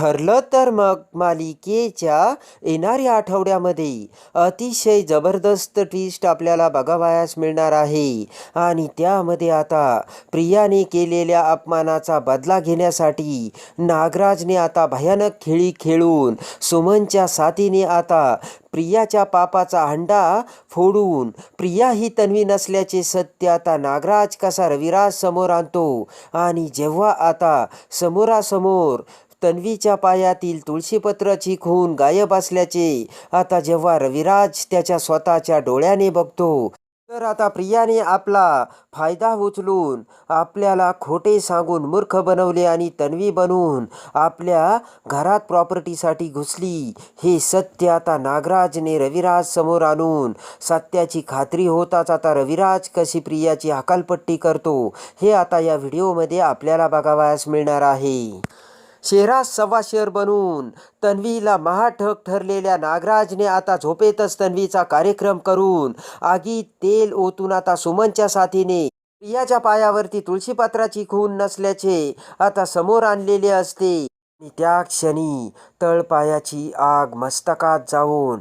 ठरलं तर मग मालिकेच्या येणाऱ्या आठवड्यामध्ये अतिशय जबरदस्त ट्विस्ट आपल्याला बघावयास मिळणार आहे. आणि त्यामध्ये आता प्रियाने केलेल्या अपमानाचा बदला घेण्यासाठी नागराजने आता भयानक खेळी खेळून सुमनच्या साथीने आता प्रियाच्या पापाचा हंडा फोडून प्रिया ही तन्वी नसल्याचे सत्य आता नागराज कसा रविराज समोर आणतो. आणि जेव्हा आता समोरासमोर तन्वीच्या पायातील तुळशीपत्राची खून गायब असल्याचे. आता जेव्हा रविराज त्याच्या स्वतःच्या डोळ्याने बघतो तर आता प्रियाने आपला फायदा उचलून आपल्याला खोटे सांगून मूर्ख बनवले आणि तन्वी बनवून आपल्या घरात प्रॉपर्टीसाठी घुसली. हे सत्य आता नागराजने रविराज समोर आणून सत्याची खात्री होताच आता रविराज कशी प्रियाची हकालपट्टी करतो हे आता या व्हिडिओमध्ये आपल्याला बघावयास मिळणार आहे. शेरा सव्वा शेर बनून तन्वीला महाठक ठरलेल्या नागराजने आता झोपेतच तन्वीचा कार्यक्रम करून आगीत तेल ओतून आता सुमनच्या साथीने प्रियाच्या पायावरती तुळशीपात्राची खून नसल्याचे आता समोर आणलेले असते. त्या क्षणी तळपायाची आग मस्तकात जाऊन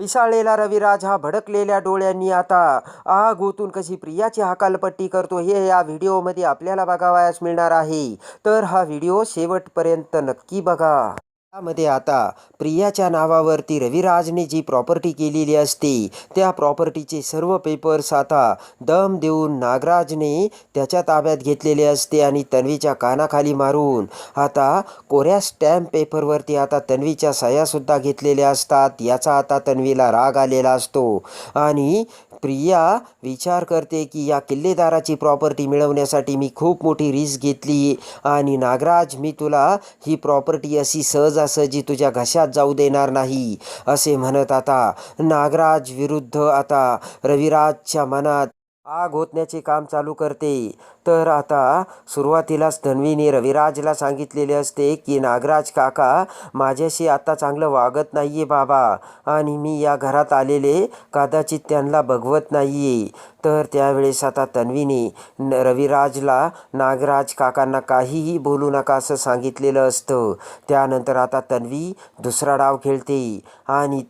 पिसाळलेला रविराज हा भडकलेल्या डोळ्यांनी आता आग ओतून कशी प्रियाची हकालपट्टी करतो हे या व्हिडिओमध्ये आपल्याला बघावयास मिळणार आहे. तर हा व्हिडिओ शेवटपर्यंत नक्की बघा. त्यामध्ये आता प्रियाच्या नावावरती रविराजने जी प्रॉपर्टी केलेली असते त्या प्रॉपर्टीचे सर्व पेपर्स आता दम देऊन नागराजने त्याच्या ताब्यात घेतलेले असते आणि तन्वीच्या कानाखाली मारून आता कोऱ्या स्टॅम्प पेपरवरती आता तन्वीच्या सह्यासुद्धा घेतलेल्या असतात याचा आता तन्वीला राग आलेला असतो. आणि प्रिया विचार करते की या किल्लेदाराची प्रॉपर्टी मिळवण्यासाठी मी खूप मोठी रिस्क घेतली आणि नागराज मी तुला ही प्रॉपर्टी अशी सहज सहजी तुझ्या घशात जाऊ देणार नाही असे म्हणत आता नागराज विरुद्ध आता रविराजच्या मनात आग होतण्याचे काम चालू करते. तर आता सुरुवातीलाच तन्वीने रविराजला सांगितलेले असते की नागराज काका माझ्याशी आता चांगलं वागत नाही आहे बाबा आणि मी या घरात आलेले कदाचित त्यांना बघवत नाही आहे तर त्यावेळेस आता तन्वीने न रविराजला नागराज काकांना काहीही बोलू नका असं सांगितलेलं असतं. त्यानंतर आता तन्वी दुसरा डाव खेळते आणि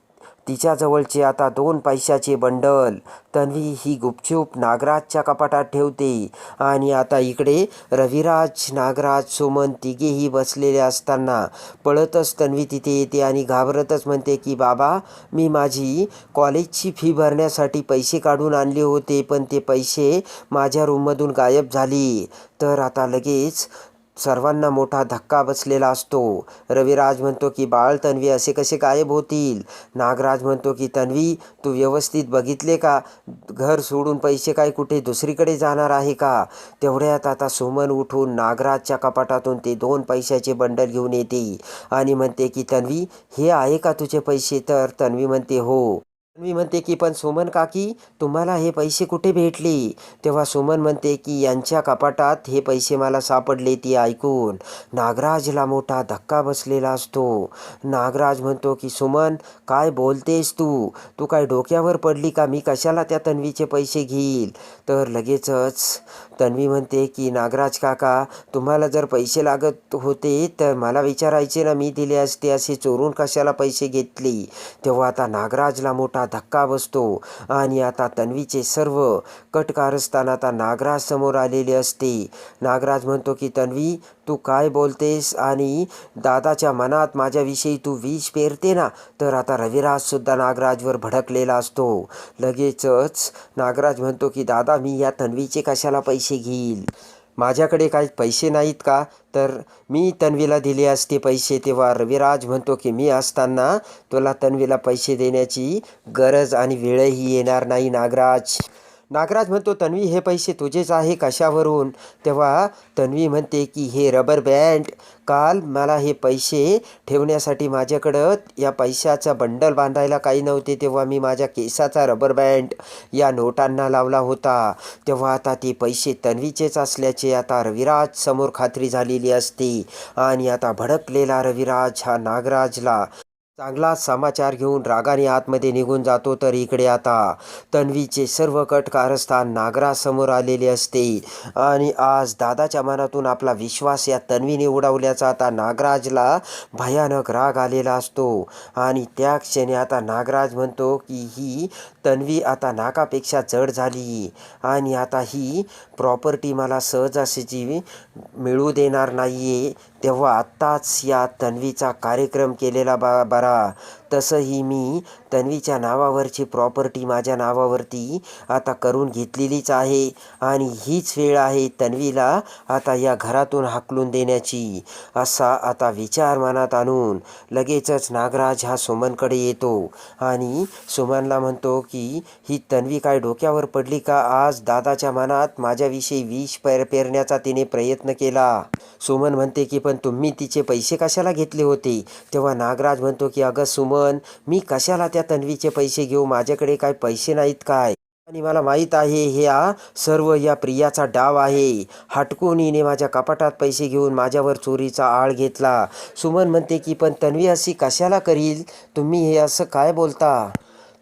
तिच्याजवळचे आता दोन पैशाचे बंडल. तन्वी ही गुपचूप नागराजच्या कपाटात ठेवते. आणि आता इकडे रविराज नागराज सुमन तिघेही बसलेले असताना पळतच तन्वी तिथे येते आणि घाबरतच म्हणते की बाबा मी माझी कॉलेजची फी भरण्यासाठी पैसे काढून आणले होते पण ते पैसे माझ्या रूममधून गायब झाले. तर आता लगेच सर्वांना मोठा धक्का बसलेला असतो. रविराज म्हणतो की बाळ तन्वी असे कसे गायब होतील? नागराज म्हणतो की तन्वी तू व्यवस्थित बघितले का? घर सोडून पैसे काय कुठे दुसरीकडे जाणार आहे का? तेवढ्यात आता सुमन उठून नागराजच्या कपाटातून ते दोन पैशाचे बंडल घेऊन येते आणि म्हणते की तन्वी हे आहे का तुझे पैसे? तर तन्वी म्हणते हो. तन्वी म्हणते की पण सुमन काकी तुम्हाला हे पैसे कुठे भेटले? तेव्हा सुमन म्हणते की यांच्या कपाटात हे पैसे मला सापडले ती ऐकून. नागराजला मोठा धक्का बसलेला असतो. नागराज म्हणतो की सुमन काय बोलतेस तू? तू काय डोक्यावर पडली का? मी कशाला त्या तन्वीचे पैसे घेईल? तर लगेचच तन्वी म्हणते की नागराज काका तुम्हाला जर पैसे लागत होते तर मला विचारायचे ना मी दिले असते असे चोरून कशाला पैसे घेतले? तेव्हा आता नागराजला मोठा धक्का बसतो. आणि आता तन्वीचे सर्व कट कारस्थान आता नागराज समोर आलेले असते. नागराज म्हणतो की तन्वी तू काय बोलतेस? आणि दादाच्या मनात माझ्याविषयी तू विष पेरते ना? तर आता रविराजसुद्धा नागराजवर भडकलेला असतो. लगेचच नागराज म्हणतो की दादा मी या तन्वीचे कशाला पैसे घेईल? माझ्याकडे काही पैसे नाहीत का? तर मी तन्वीला दिले असते पैसे. तेव्हा रविराज म्हणतो की मी असताना तुला तन्वीला पैसे देण्याची गरज आणि वेळही येणार नाही नागराज. नागराज म्हणतो तन्वी हे पैसे तुझेच आहे कशावरून? तेव्हा तन्वी म्हणते की हे रबर बँड काल मला हे पैसे ठेवण्यासाठी माझ्याकडं या पैशाचा बंडल बांधायला काही नव्हते तेव्हा मी माझ्या केसाचा रबर बँड या नोटांना लावला होता. तेव्हा आता ते पैसे तन्वीचेच असल्याचे आता रविराज समोर खात्री झालेली असते आणि आता भडकलेला रविराज हा नागराजला चांगला समाचार घेऊन रागाने आतमध्ये निघून जातो तर इकडे आता. तन्वीचे सर्व कट कारस्थान नागरासमोर आलेले असते. आणि आज दादाच्या मनातून आपला विश्वास या तन्वीने उडवल्याचा आता नागराजला भयानक राग आलेला असतो. आणि त्या क्षणी आता नागराज म्हणतो की ही तन्वी आता नाकापेक्षा जड झाली. आणि आता ही प्रॉपर्टी मला सहजासहजी मिळू देणार नाही आहे तेव्हा आत्ताच या तन्वीचा कार्यक्रम केलेला बा करा. तसंही मी तन्वीच्या नावावरची प्रॉपर्टी माझ्या नावावरती आता करून घेतलेलीच आहे. आणि हीच वेळ आहे तन्वीला आता या घरातून हाकलून देण्याची. असा आता विचार मनात आणून लगेचच नागराज हा सुमनकडे येतो. आणि सुमनला म्हणतो की ही तन्वी काय डोक्यावर पडली का? आज दादाच्या मनात माझ्याविषयी विष पेर पेरण्याचा तिने प्रयत्न केला. सुमन म्हणते की पण तुम्ही तिचे पैसे कशाला घेतले होते? तेव्हा नागराज म्हणतो की अगं सुमन मी कशाला त्या तन्वीचे पैसे घेऊ? माझ्याकडे काय पैसे नाहीत काय? आणि मला माहीत आहे ह्या सर्व या प्रियाचा डाव आहे. हटकुनीने माझ्या कपाटात पैसे घेऊन माझ्यावर चोरीचा आळ घेतला. सुमन म्हणते की पण तन्वी अशी कशाला करील? तुम्ही हे असं काय बोलता?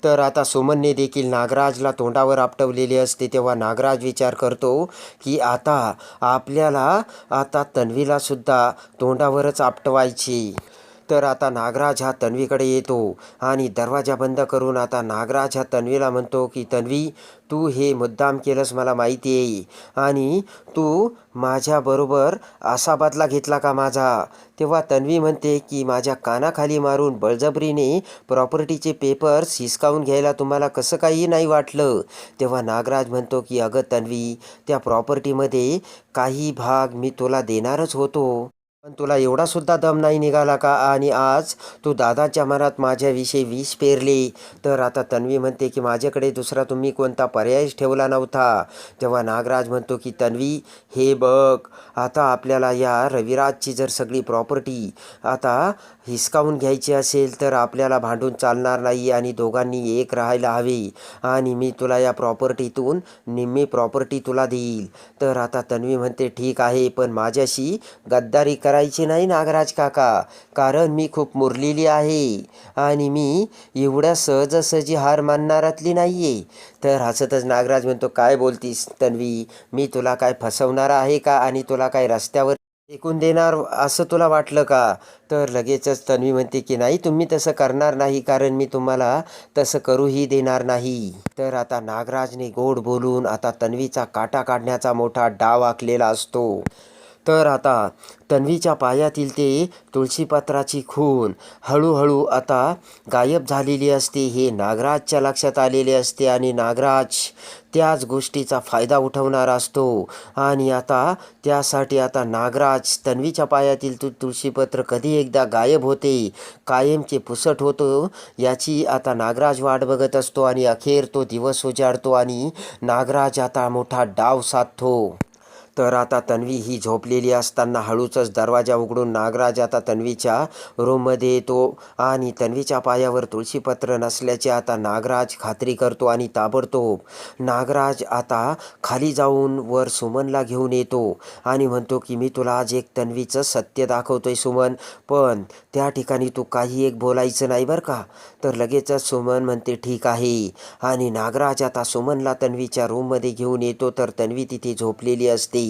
तर आता सुमनने देखील नागराजला तोंडावर आपटवलेले असते तेव्हा नागराज विचार करतो की आता आपल्याला आता तन्वीलासुद्धा तोंडावरच आपटवायची. तर आता नागराज हा तन्वीकडे येतो आणि दरवाजा बंद करून आता नागराज हा तन्वीला म्हणतो की तन्वी तू हे मुद्दाम केलंस मला माहिती आहे आणि तू माझ्याबरोबर असा बदला घेतला का माझा? तेव्हा तन्वी म्हणते की माझ्या कानाखाली मारून बळजबरीने प्रॉपर्टीचे पेपर्स हिसकावून घ्यायला तुम्हाला कसं काही नाही वाटलं? तेव्हा नागराज म्हणतो की अगं तन्वी त्या प्रॉपर्टीमध्ये काही भाग मी तुला देणारच होतो. पण तुला एवढा सुद्धा दम नाही निघाला का? आणि आज तू दादाच्या मनात माझ्याविषयी विष पेरले. तर आता तन्वी म्हणते की माझ्याकडे दुसरा तुम्ही कोणता पर्यायच ठेवला नव्हता. तेव्हा नागराज म्हणतो की तन्वी हे बघ आता आपल्याला या रविराजची जर सगळी प्रॉपर्टी आता हिसकावून घ्यायची असेल तर आपल्याला भांडून चालणार नाही आणि दोघांनी एक राहायला हवे. आणि मी तुला या प्रॉपर्टीतून निम्मी प्रॉपर्टी तुला देईल. तर आता तन्वी म्हणते ठीक आहे पण माझ्याशी गद्दारी करायची नाही नागराज काका. कारण मी खूप मुरलेली आहे. आणि मी एवढ्या सहजासहजी हार मानणारातली नाही आहे तर हसतच नागराज म्हणतो काय बोलतीस तन्वी? मी तुला काय फसवणार आहे का? आणि तुला काय रस्त्यावर ऐकून देणार? असं तुला वाटलं का? तर लगेचच तन्वी म्हणते की नाही तुम्ही तसं करणार नाही. कारण मी तुम्हाला तसं करूही देणार नाही. तर आता नागराजने गोड बोलून आता तन्वीचा काटा काढण्याचा मोठा डाव आखलेला असतो. तर आता तन्वीच्या पायातील ते तुळशीपत्राची खून. हळूहळू आता गायब झालेली असते हे नागराजच्या लक्षात आलेले असते आणि नागराज त्याच गोष्टीचा फायदा उठवणार असतो. आणि आता त्यासाठी आता नागराज तन्वीच्या पायातील तु तुळशीपत्र कधी एकदा गायब होते कायमचे पुसट होतो याची आता नागराज वाट बघत असतो आणि अखेर तो दिवस उजाडतो आणि नागराज आता मोठा डाव साधतो. तर आता तन्वी ही झोपलेली असताना हळूचच दरवाजा उघडून नागराज आता तन्वीच्या रूममध्ये येतो आणि तन्वीच्या पायावर तुळशीपत्र नसल्याचे आता नागराज खात्री करतो आणि ताबडतोब नागराज आता खाली जाऊन वर सुमनला घेऊन येतो आणि म्हणतो की मी तुला आज एक तन्वीचं सत्य दाखवतोय सुमन पण त्या ठिकाणी तू काही एक बोलायचं नाही बरं का? तर लगेचच सुमन म्हणते ठीक आहे. आणि नागराज आता सुमनला तन्वीच्या रूममध्ये घेऊन येतो तर तन्वी तिथे झोपलेली असते.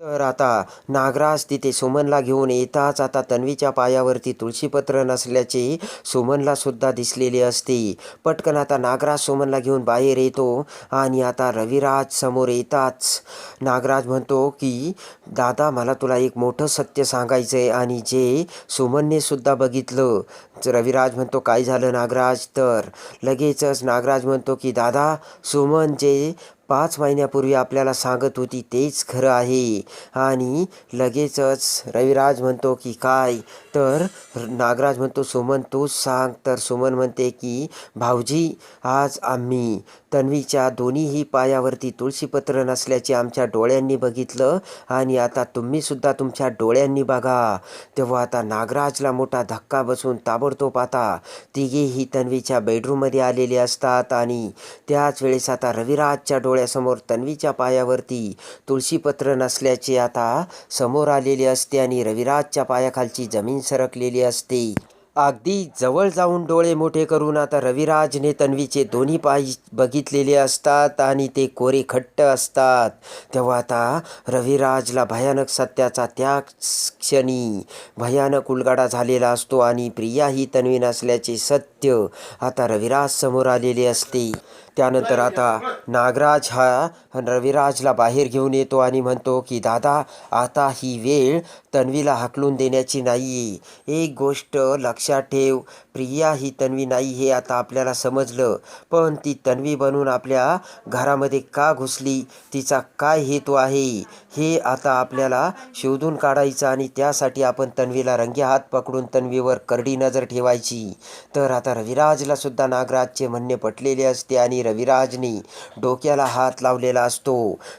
तर आता नागराज तिथे सुमनला घेऊन येताच आता तन्वीच्या पायावरती तुळशीपत्र नसल्याचे सुमनला सुद्धा दिसलेले असते. पटकन आता नागराज सुमनला घेऊन बाहेर येतो आणि आता रविराज समोर येताच. नागराज म्हणतो की दादा मला तुला एक मोठं सत्य सांगायचं आहे आणि जे सुमनने सुद्धा बघितलं. रविराज म्हणतो काय झालं नागराज तर लगेचच नागराज म्हणतो की दादा सुमन जे पाच महिन्यापूर्वी आपल्याला सांगत होती तेच खरं आहे. आणि लगेचच रविराज म्हणतो की काय? तर नागराज म्हणतो सुमन तूच सांग. तर सुमन म्हणते की भाऊजी आज आम्ही तन्वीच्या दोन्हीही पायावरती तुळशीपत्र नसल्याचे आमच्या डोळ्यांनी बघितलं आणि आता तुम्हीसुद्धा तुमच्या डोळ्यांनी बघा. तेव्हा आता नागराजला मोठा धक्का बसून ताबडतोब आता तिघेही तन्वीच्या बेडरूममध्ये आलेले असतात आणि त्याच वेळेस आता रविराजच्या डोळ्यासमोर तन्वीच्या पायावरती तुळशीपत्र नसल्याचे आता समोर आलेले असते आणि रविराजच्या पायाखालची जमीन सरकलेली असते. अगदी जवळ जाऊन डोळे मोठे करून आता रविराजने तन्वीचे दोन्ही पाय बघितलेले असतात आणि ते कोरे खट्ट असतात. तेव्हा आता रविराजला भयानक सत्याचा त्या क्षणी भयानक उलगाडा झालेला असतो आणि प्रिया ही तन्वी नसल्याचे सत्य आता रविराज समोर आलेले असते. त्यानंतर आता नागराज हा रविराजला बाहेर घेऊन येतो आणि म्हणतो की दादा आता ही वेळ तन्वीला हाकलून देण्याची नाही. आहे एक गोष्ट लक्षात ठेव. प्रिया ही तन्वी नाही हे आता आपल्याला समजलं. पण ती तन्वी बनून आपल्या घरामध्ये का घुसली? तिचा काय हेतू आहे? हे आता आपल्याला शोधून काढायचं आणि त्यासाठी आपण तन्वीला रंगे हात पकडून तन्वीवर करडी नजर ठेवायची. तर आता रविराजला सुद्धा नागराजचे म्हणणे पटलेले असते आणि रविराजने डोक्याला हात लावलेला असतो.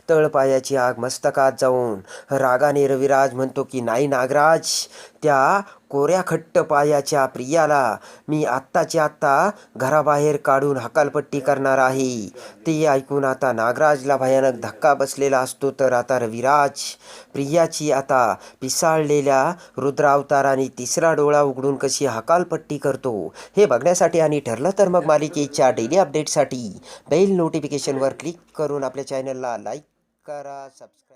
तळपायाची आग मस्तकात जाऊन रागाने रविराज म्हणतो की नाही नागराज त्या कोऱ्या खट्ट पायाच्या प्रियाला मी आत्ताच्या आत्ता घराबाहेर काढून हकालपट्टी करणार आहे. ते ऐकून आता नागराजला भयानक धक्का बसलेला असतो तर आता रविराज प्रियाची आता पिसाळलेल्या रुद्रावताराने तिसरा डोळा उघडून कशी हकालपट्टी करतो हे बघण्यासाठी आणि ठरलं तर मग मालिकेच्या डेली अपडेटसाठी बेल नोटिफिकेशनवर क्लिक करून आपल्या चॅनलला लाईक करा सबस्क्राईब